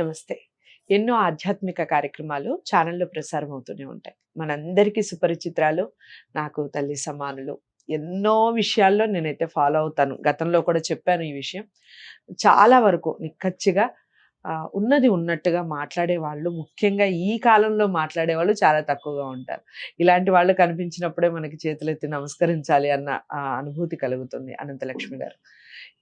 నమస్తే. ఎన్నో ఆధ్యాత్మిక కార్యక్రమాలు ఛానల్లో ప్రసారం అవుతూనే ఉంటాయి. మనందరికీ సుపరిచిత్రాలు నాకు తల్లి సమానులు. ఎన్నో విషయాల్లో నేనైతే ఫాలో అవుతాను. గతంలో కూడా చెప్పాను ఈ విషయం. చాలా వరకు నిక్కచ్చిగా ఉన్నది ఉన్నట్టుగా మాట్లాడే వాళ్ళు ముఖ్యంగా ఈ కాలంలో మాట్లాడే వాళ్ళు చాలా తక్కువగా ఉంటారు. ఇలాంటి వాళ్ళు కనిపించినప్పుడే మనకి చేతులెత్తి నమస్కరించాలి అన్న అనుభూతి కలుగుతుంది. అనంతలక్ష్మి గారు.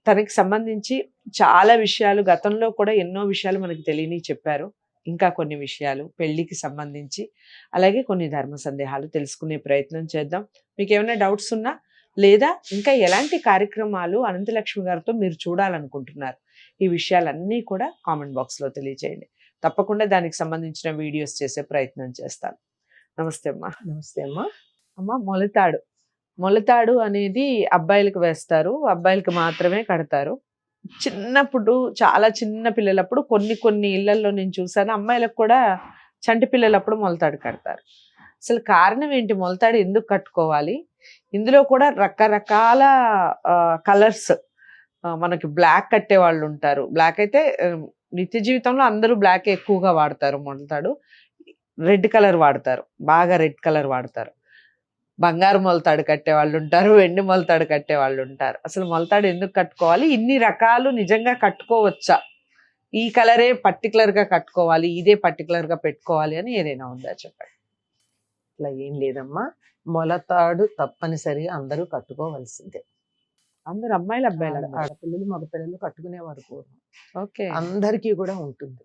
తనకి సంబంధించి చాలా విషయాలు గతంలో కూడా ఎన్నో విషయాలు మనకి తెలియని చెప్పారు. ఇంకా కొన్ని విషయాలు పెళ్ళికి సంబంధించి అలాగే కొన్ని ధర్మ సందేహాలు తెలుసుకునే ప్రయత్నం చేద్దాం. మీకు ఏమైనా డౌట్స్ ఉన్నా లేదా ఇంకా ఎలాంటి కార్యక్రమాలు అనంతలక్ష్మి గారితో మీరు చూడాలనుకుంటున్నారు ఈ విషయాలన్నీ కూడా కామెంట్ బాక్స్లో తెలియజేయండి తప్పకుండా దానికి సంబంధించిన వీడియోస్ చేసే ప్రయత్నం చేస్తాను. నమస్తే అమ్మా. నమస్తే అమ్మా. అమ్మ మొలతాడు. మొలతాడు అనేది అబ్బాయిలకు వేస్తారు. అబ్బాయిలకు మాత్రమే కడతారు. చిన్నప్పుడు చాలా చిన్న పిల్లలప్పుడు కొన్ని కొన్ని ఇళ్ళలో నేను చూసాను అమ్మాయిలకు కూడా చంటి పిల్లలప్పుడు మొలతాడు కడతారు. అసలు కారణం ఏంటి? మొలతాడు ఎందుకు కట్టుకోవాలి? ఇందులో కూడా రకరకాల కలర్స్ మనకి బ్లాక్ కట్టే వాళ్ళు ఉంటారు. బ్లాక్ అయితే నిత్య జీవితంలో అందరూ బ్లాక్ ఎక్కువగా వాడతారు మొలతాడు. రెడ్ కలర్ వాడతారు. బాగా రెడ్ కలర్ వాడతారు. బంగారు మొలతాడు కట్టే వాళ్ళు ఉంటారు వెండి మొలతాడు కట్టే వాళ్ళు ఉంటారు అసలు మొలతాడు ఎందుకు కట్టుకోవాలి? ఇన్ని రకాలు నిజంగా కట్టుకోవచ్చా? ఈ కలరే పర్టికులర్గా కట్టుకోవాలి ఇదే పర్టికులర్గా పెట్టుకోవాలి అని ఏదైనా ఉందా చెప్పండి? అట్లా ఏం లేదమ్మా. మొలతాడు తప్పనిసరిగా అందరూ కట్టుకోవాల్సిందే. అందరు అమ్మాయిలు అబ్బాయిలు ఆడ- ఆడపిల్లలు మగపిల్లలు కట్టుకునేవారు పూర్వం. ఓకే. అందరికీ కూడా ఉంటుంది.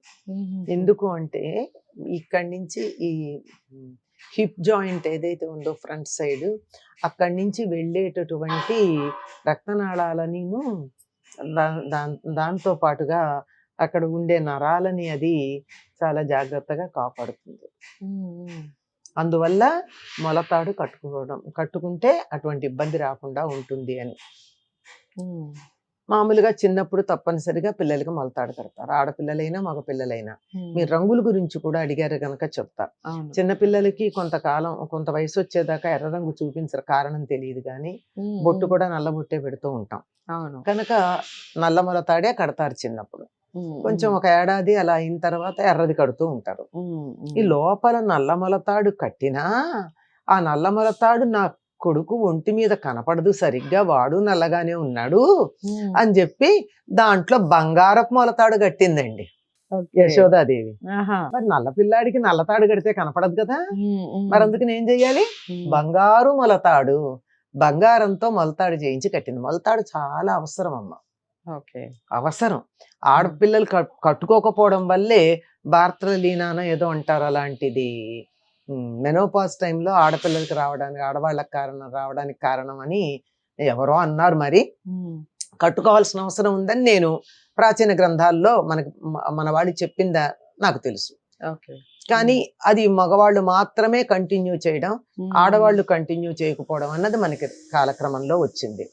ఎందుకు అంటే ఇక్కడి నుంచి ఈ హిప్ జాయింట్ ఏదైతే ఉందో ఫ్రంట్ సైడ్ అక్కడి నుంచి వెళ్ళేటటువంటి రక్తనాళాలనిను దా- దాంతో పాటుగా అక్కడ ఉండే నరాలని అది చాలా జాగ్రత్తగా కాపాడుతుంది. అందువల్ల మొలతాడు కట్టుకోవడం కట్టుకుంటే అటువంటి ఇబ్బంది రాకుండా ఉంటుంది అని. మామూలుగా చిన్నప్పుడు తప్పనిసరిగా పిల్లలకి మొలతాడు కడతారు. ఆడపిల్లలైనా మగ పిల్లలైనా మీరు రంగుల గురించి కూడా అడిగారు కనుక చెప్తా. చిన్నపిల్లలకి కొంతకాలం కొంత వయసు వచ్చేదాకా ఎర్ర రంగు చూపించరు కారణం తెలియదు కానీ బొట్టు కూడా నల్ల బొట్టే పెడుతూ ఉంటాం. అవును. కనుక నల్ల మొలతాడే కడతారు చిన్నప్పుడు. కొంచెం ఒక ఏడాది అలా అయిన తర్వాత ఎర్రది కడుతూ ఉంటారు. ఈ లోపల నల్ల మొలతాడు కట్టినా ఆ నల్ల మొలతాడు నా కొడుకు ఒంటి మీద కనపడదు సరిగ్గా వాడు నల్లగానే ఉన్నాడు అని చెప్పి దాంట్లో బంగారపు మొలతాడు కట్టిందండి. యశోదాదేవి. మరి నల్ల పిల్లాడికి నల్లతాడు కడితే కనపడదు కదా? మరి అందుకని ఏం చెయ్యాలి? బంగారు మొలతాడు బంగారంతో మొలతాడు చేయించి కట్టింది. మొలతాడు చాలా అవసరం అమ్మ. ఓకే. అవసరం. ఆడపిల్లలు కట్- కట్టుకోకపోవడం వల్లే భారత లీనాన ఏదో అంటారు అలాంటిది. మెనోపాస్ టైంలో ఆడపిల్లలకి రావడానికి ఆడవాళ్ళకి కారణం రావడానికి కారణం అని ఎవరో అన్నారు మరి. కట్టుకోవాల్సిన అవసరం ఉందని నేను ప్రాచీన గ్రంథాల్లో మనకి మన వాళ్ళు చెప్పిందా నాకు తెలుసు. కానీ అది మగవాళ్ళు మాత్రమే కంటిన్యూ చేయడం ఆడవాళ్ళు కంటిన్యూ చేయకపోవడం అన్నది మనకి కాలక్రమంలో వచ్చింది.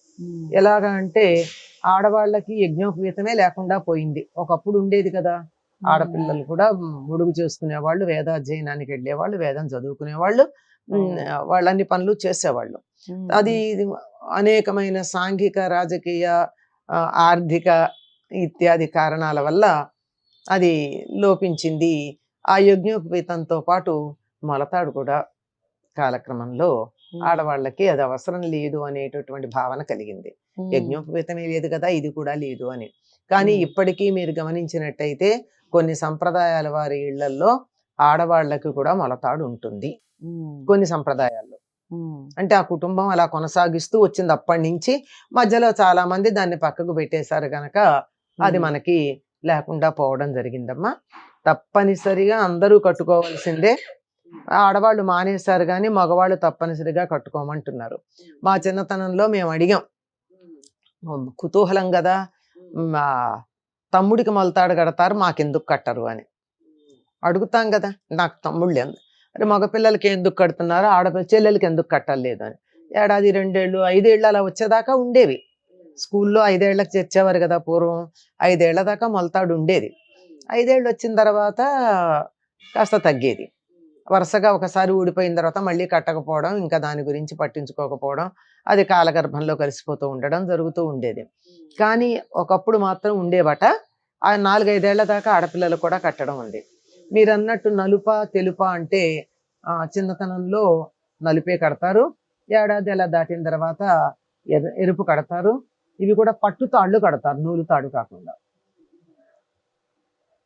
ఎలాగా అంటే ఆడవాళ్ళకి యజ్ఞోపవీతమే లేకుండా పోయింది. ఒకప్పుడు ఉండేది కదా. ఆడపిల్లలు కూడా ముడుగు చేసుకునేవాళ్ళు వేదాధ్యయనానికి వెళ్ళేవాళ్ళు వేదం చదువుకునేవాళ్ళు వాళ్ళన్ని పనులు చేసేవాళ్ళు. అది అనేకమైన సాంఘిక రాజకీయ ఆర్థిక ఇత్యాది కారణాల వల్ల అది లోపించింది. ఆ యజ్ఞోపవీతంతో పాటు మొలతాడు కూడా కాలక్రమంలో ఆడవాళ్ళకి అది అవసరం లేదు అనేటటువంటి భావన కలిగింది. ఉమ్, యజ్ఞోపవీతమే లేదు కదా ఇది కూడా లేదు అని. కానీ. ఇప్పటికీ మీరు గమనించినట్టయితే కొన్ని సంప్రదాయాల వారి ఇళ్ళల్లో ఆడవాళ్ళకి కూడా మొలతాడు ఉంటుంది. కొన్ని సంప్రదాయాల్లో. అంటే ఆ కుటుంబం అలా కొనసాగిస్తూ వచ్చింది అప్పటి నుంచి. మధ్యలో చాలా మంది దాన్ని పక్కకు పెట్టేశారు గనక అది మనకి లేకుండా పోవడం జరిగిందమ్మా. తప్పనిసరిగా అందరూ కట్టుకోవాల్సిందే. ఆడవాళ్ళు మానేశారు కానీ మగవాళ్ళు తప్పనిసరిగా కట్టుకోమంటున్నారు. మా చిన్నతనంలో మేము అడిగాం. కుతూహలం కదా! మా తమ్ముడికి మొలతాడు కడతారు మాకెందుకు కట్టరు అని. అడుగుతాం కదా నాకు తమ్ముళ్ళు ఎందు అరే మగపిల్లలకి ఎందుకు కడుతున్నారు ఆడపిల్ల చెల్లెలకి ఎందుకు కట్టలేదు అని. ఏడాది రెండేళ్ళు ఐదేళ్ళు అలా వచ్చేదాకా ఉండేవి. స్కూల్లో ఐదేళ్ళకు చేర్చేవారు కదా పూర్వం ఐదేళ్ళ దాకా మొలతాడు ఉండేది. ఐదేళ్ళు వచ్చిన తర్వాత కాస్త తగ్గేది. వరుసగా ఒకసారి ఊడిపోయిన తర్వాత మళ్ళీ కట్టకపోవడం ఇంకా దాని గురించి పట్టించుకోకపోవడం అది కాలగర్భంలో కలిసిపోతూ ఉండడం జరుగుతూ ఉండేది. కానీ ఒకప్పుడు మాత్రం ఉండేవట. ఆ నాలుగైదేళ్ళ దాకా ఆడపిల్లలు కూడా కట్టడం ఉంది మీరు అన్నట్టు నలుప తెలుప అంటే ఆ, చిన్నతనంలో నలుపే కడతారు. ఏడాది అలా దాటిన తర్వాత ఎర- ఎరుపు కడతారు. ఇవి కూడా పట్టు తాళ్ళు కడతారు నూలు తాడు కాకుండా.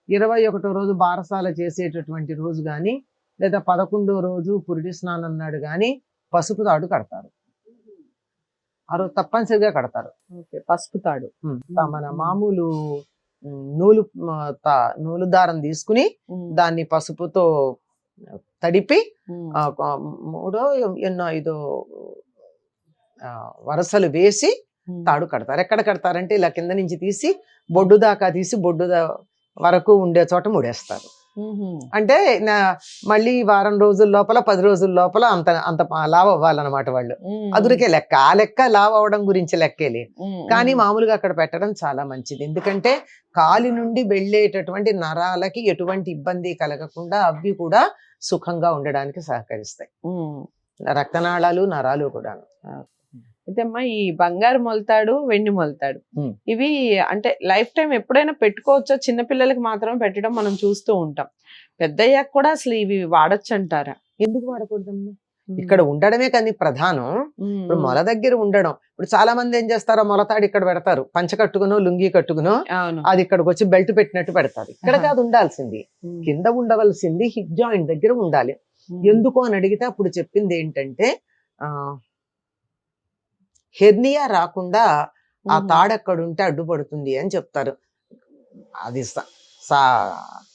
ఇరవై ఒకటో రోజు బారసాల చేసేటటువంటి రోజు కానీ లేదా పదకొండో రోజు పురిటి స్నానం నాడు కానీ పసుపు తాడు కడతారు. ఆ రోజు తప్పనిసరిగా కడతారు. ఓకే పసుపు తాడు. మన మామూలు నూలు నూలు దారం తీసుకుని దాన్ని పసుపుతో తడిపి మూడో ఎన్నో ఐదో వరసలు వేసి తాడు కడతారు. ఎక్కడ కడతారంటే ఇలా కింద నుంచి తీసి బొడ్డు దాకా తీసి బొడ్డు వరకు ఉండే చోట ముడేస్తారు. అంటే నా- మళ్ళీ వారం రోజుల లోపల పది రోజుల లోపల అంత అంత లావ్ అవ్వాలన్నమాట వాళ్ళు. అదురికే లెక్క. ఆ లెక్క లావ్ అవ్వడం గురించి లెక్కేలే కానీ మామూలుగా అక్కడ పెట్టడం చాలా మంచిది. ఎందుకంటే కాలి నుండి వెళ్ళేటటువంటి నరాలకి ఎటువంటి ఇబ్బంది కలగకుండా అవి కూడా సుఖంగా ఉండడానికి సహకరిస్తాయి. రక్తనాళాలు నరాలు కూడా అయితే అమ్మా ఈ బంగారు మొలతాడు వెండి మొలతాడు. ఇవి అంటే లైఫ్ టైం ఎప్పుడైనా పెట్టుకోవచ్చా? చిన్న పిల్లలకి మాత్రమే పెట్టడం మనం చూస్తూ ఉంటాం. పెద్దయ్యాక కూడా అసలు ఇవి వాడచ్చు అంటారా ఎందుకు వాడకూడదమ్మా? ఇక్కడ ఉండడమే కానీ ప్రధానం. ఇప్పుడు మొల దగ్గర ఉండడం. ఇప్పుడు చాలా మంది ఏం చేస్తారో మొలతాడు ఇక్కడ పెడతారు. పంచ కట్టుకునో లుంగి కట్టుకునో అది ఇక్కడికి వచ్చి బెల్ట్ పెట్టినట్టు పెడతారు. ఇక్కడ. కాదు ఉండాల్సింది. కింద ఉండవలసింది హిప్ జాయింట్ దగ్గర ఉండాలి. ఎందుకు అని అడిగితే అప్పుడు చెప్పింది ఏంటంటే ఆ హెర్నియా రాకుండా ఆ. తాడు ఎక్కడ ఉంటే అడ్డుపడుతుంది అని చెప్తారు. అది సా-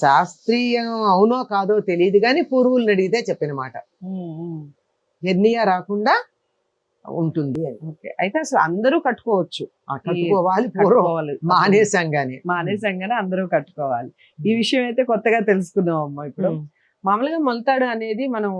శాస్త్రీయం అవునో కాదో తెలియదు కానీ పూర్వులను అడిగితే చెప్పిన మాట. హెర్నియా రాకుండా ఉంటుంది అని. ఓకే. అయితే అసలు అందరూ కట్టుకోవచ్చు. కట్టుకోవాలి పూర్వం కట్టుకోవాలి. మానేశాం గాని. మానేసంగానే అందరూ కట్టుకోవాలి. ఈ విషయం అయితే కొత్తగా తెలుసుకున్నాం అమ్మ ఇప్పుడు. మామూలుగా మొలతాడు అనేది మనం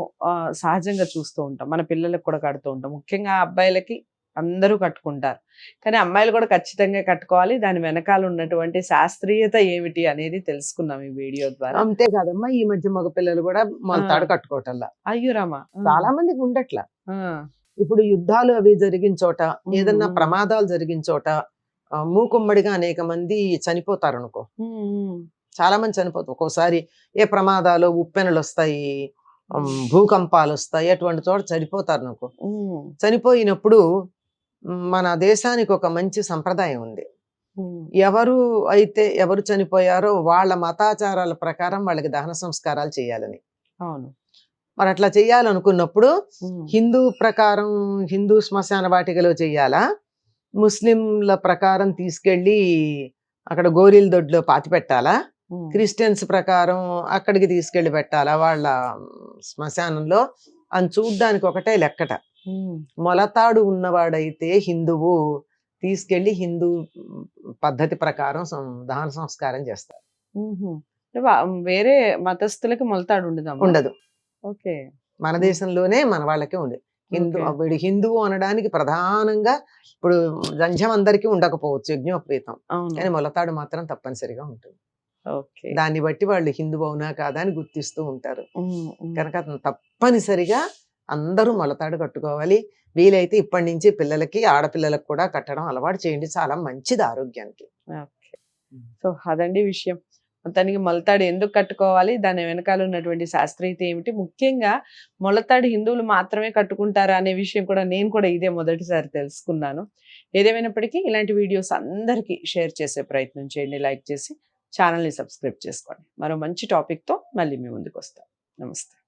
సహజంగా చూస్తూ ఉంటాం. మన పిల్లలకు కూడా కడుతూ ఉంటాం. ముఖ్యంగా అబ్బాయిలకి అందరూ కట్టుకుంటారు. కానీ అమ్మాయిలు కూడా ఖచ్చితంగా కట్టుకోవాలి. దాని వెనకాల ఉన్నటువంటి శాస్త్రీయత ఏమిటి అనేది తెలుసుకున్నాం ఈ వీడియో ద్వారా. అంతే కాదమ్మా. ఈ మధ్య మగ పిల్లలు కూడా మొలతాడు. కట్టుకోవటంలా. అయ్యో రామా. చాలా మందికి ఉండట్లా. ఇప్పుడు యుద్ధాలు అవి జరిగిన చోట ఏదన్నా. ప్రమాదాలు జరిగిన చోట మూకుమ్మడిగా అనేక మంది చనిపోతారు అనుకో ఉమ్, ఉమ్, చాలా మంది చనిపోతారు. ఒక్కోసారి ఏ ప్రమాదాలు ఉప్పెనలు వస్తాయి భూకంపాలు వస్తాయి అటువంటి చోట చనిపోతారు అనుకో ఉమ్, చనిపోయినప్పుడు మన దేశానికి ఒక మంచి సంప్రదాయం ఉంది. ఎవరు అయితే ఎవరు చనిపోయారో వాళ్ళ మతాచారాల ప్రకారం వాళ్ళకి దహన సంస్కారాలు చేయాలని. అవును. మరి అట్లా చేయాలనుకున్నప్పుడు హిందూ ప్రకారం హిందూ శ్మశాన వాటికలో చెయ్యాలా ముస్లింల ప్రకారం తీసుకెళ్ళి అక్కడ గోరీల దొడ్లో పాతి పెట్టాలా క్రిస్టియన్స్ ప్రకారం అక్కడికి తీసుకెళ్ళి పెట్టాలా? వాళ్ళ శ్మశానంలో? అని చూడ్డానికి ఒకటే లెక్కట. మొలతాడు ఉన్నవాడైతే హిందువు తీసుకెళ్ళి హిందూ పద్ధతి ప్రకారం దహన సంస్కారం చేస్తారు. వేరే మతస్థులకి మొలతాడు ఉండదు ఉండదు. ఓకే. మన దేశంలోనే మన వాళ్ళకే ఉంది హిందూ. వీడు హిందువు అనడానికి ప్రధానంగా ఇప్పుడు జంధ్యం అందరికీ ఉండకపోవచ్చు యజ్ఞోపేతం కానీ మొలతాడు మాత్రం తప్పనిసరిగా ఉంటుంది. దాన్ని బట్టి వాళ్ళు హిందువు అవునా కాదా అని గుర్తిస్తూ ఉంటారు. కనుక అతను తప్పనిసరిగా అందరూ మొలతాడు కట్టుకోవాలి. వీలైతే ఇప్పటి నుంచి పిల్లలకి ఆడపిల్లలకు కూడా కట్టడం అలవాటు చేయండి. చాలా మంచిది ఆరోగ్యానికి. ఓకే. సో అదండి విషయం. మొత్తానికి మొలతాడు ఎందుకు కట్టుకోవాలి? దాని వెనకాల ఉన్నటువంటి శాస్త్రీయత ఏమిటి? ముఖ్యంగా మొలతాడు హిందువులు మాత్రమే కట్టుకుంటారా అనే విషయం కూడా నేను కూడా ఇదే మొదటిసారి తెలుసుకున్నాను. ఏదేమైనప్పటికీ ఇలాంటి వీడియోస్ అందరికీ షేర్ చేసే ప్రయత్నం చేయండి. లైక్ చేసి ఛానల్ని సబ్స్క్రైబ్ చేసుకోండి. మరో మంచి టాపిక్తో మళ్ళీ మీ ముందుకు వస్తాం. నమస్తే.